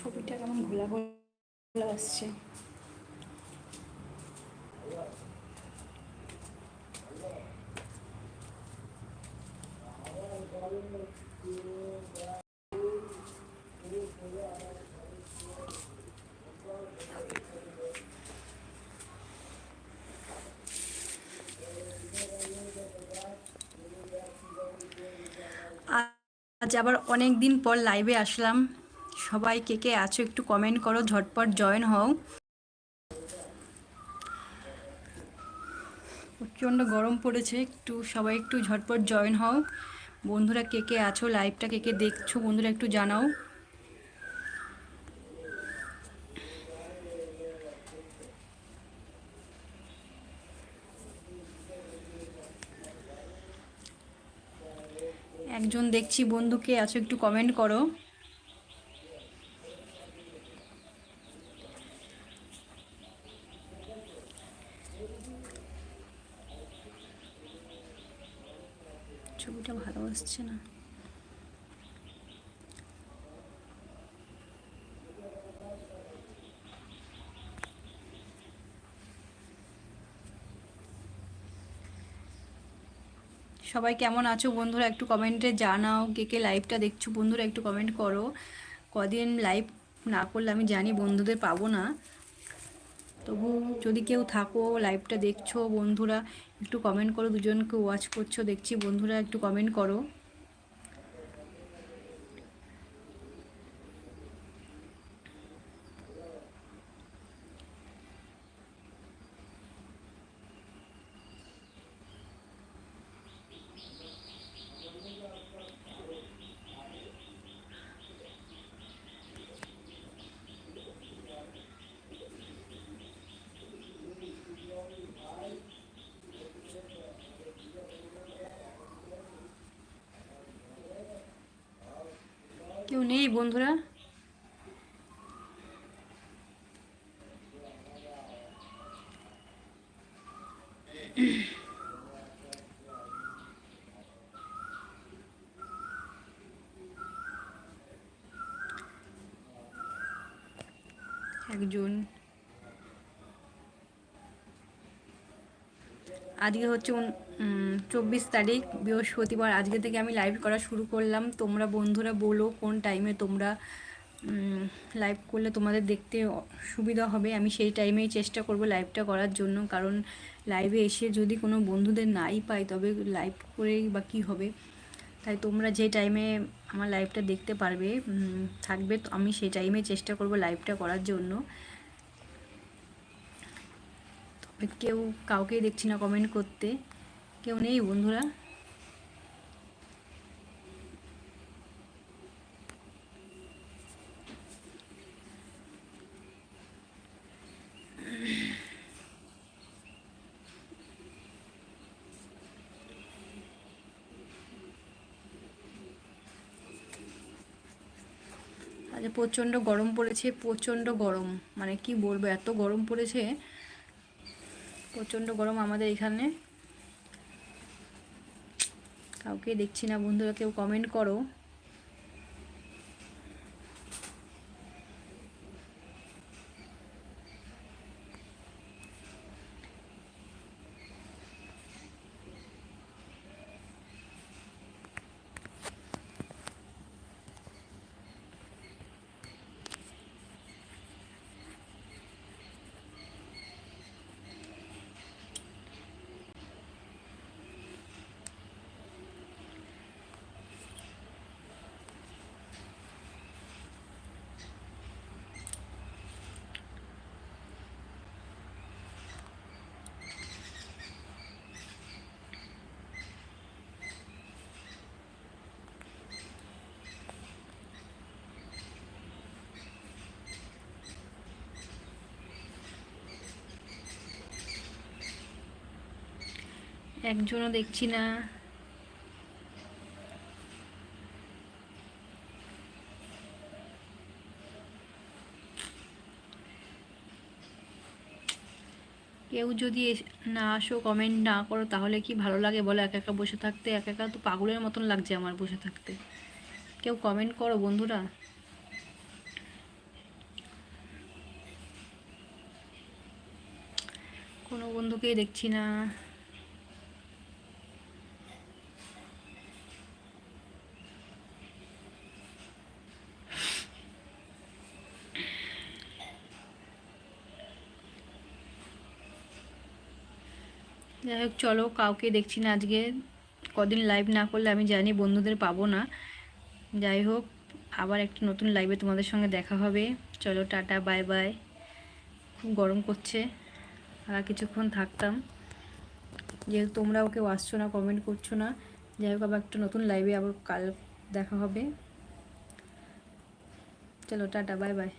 ছবিটা কেমন ঘোলা ঘোলা আসছে। আজ আবার অনেক দিন পর লাইভে আসলাম। সবাই কে কে আছো একটু কমেন্ট করো, ঝটপট জয়েন হও। প্রচণ্ড গরম পড়েছে, একটু সবাই একটু ঝটপট জয়েন হও। বন্ধুরা কে কে আছো লাইভটা কে কে দেখছ, বন্ধুরা একটু জানাও। একজন দেখছি বন্ধুকে আছো একটু কমেন্ট করো। ছবিটা ভালো আসছে না। সবাই কেমন আছো বন্ধুরা? একটু কমেন্টে জানাও কে কে লাইভটা দেখছ। বন্ধুরা, একটু কমেন্ট করো। কদিন লাইভ না করলে আমি জানি বন্ধুদের পাবো না। তবু যদি কেউ থাকো লাইভটা দেখছ, বন্ধুরা একটু কমেন্ট করো, দুজনকে ওয়াচ করছ, দেখছি বন্ধুরা একটু কমেন্ট করো। কেউ নেই বন্ধুরা। একজন আজকে হচ্ছে চব্বিশ তারিখ, বৃহস্পতিবার। আজকে থেকে আমি লাইভ করা শুরু করলাম। তোমরা বন্ধুরা বলো কোন টাইমে তোমরা লাইভ করলে তোমাদের দেখতে সুবিধা হবে। আমি সেই টাইমেই চেষ্টা করব লাইভটা করার জন্য। কারণ লাইভে এসে যদি কোনো বন্ধুদের নাই পাই, তবে লাইভ করেই বা কী হবে? তাই তোমরা যে টাইমে আমার লাইভটা দেখতে পারবে থাকবে আমি সেই টাইমে চেষ্টা করব লাইভটা করার জন্য। কেউ কাউকেই দেখছি না কমেন্ট করতে। কেউ নেই বন্ধুরা। আজ প্রচণ্ড গরম পড়েছে, প্রচণ্ড গরম। মানে কি বলব, এত গরম পড়েছে প্রচণ্ড গরম আমাদের এখানে। কাউকে দেখছি না বন্ধুরা কেউ কমেন্ট করো। একজনও দেখছি না। কেউ যদি না আসো কমেন্ট না করো, তাহলে কি ভালো লাগে? বলো, একা একা বসে থাকতে, একা একা তো পাগলের মতন লাগছে আমার বসে থাকতে। কেউ কমেন্ট করো বন্ধুরা। কোনো বন্ধুকেই দেখছি না। যাই হোক, চলো কাউকে দেখছি না আজকে। কদিন লাইভ না করলে আমি জানি বন্ধুদের পাবো না। যাই হোক, আবার একটা নতুন লাইভে তোমাদের সঙ্গে দেখা হবে। চলো, টাটা বাই বাই খুব গরম করছে। আর কিছুক্ষণ থাকতাম। যেহেতু তোমরাও কেউ আসছো না কমেন্ট করছ না, যাই হোক, আবার একটা নতুন লাইভে আবার কাল দেখা হবে। চলো, টাটা বাই বাই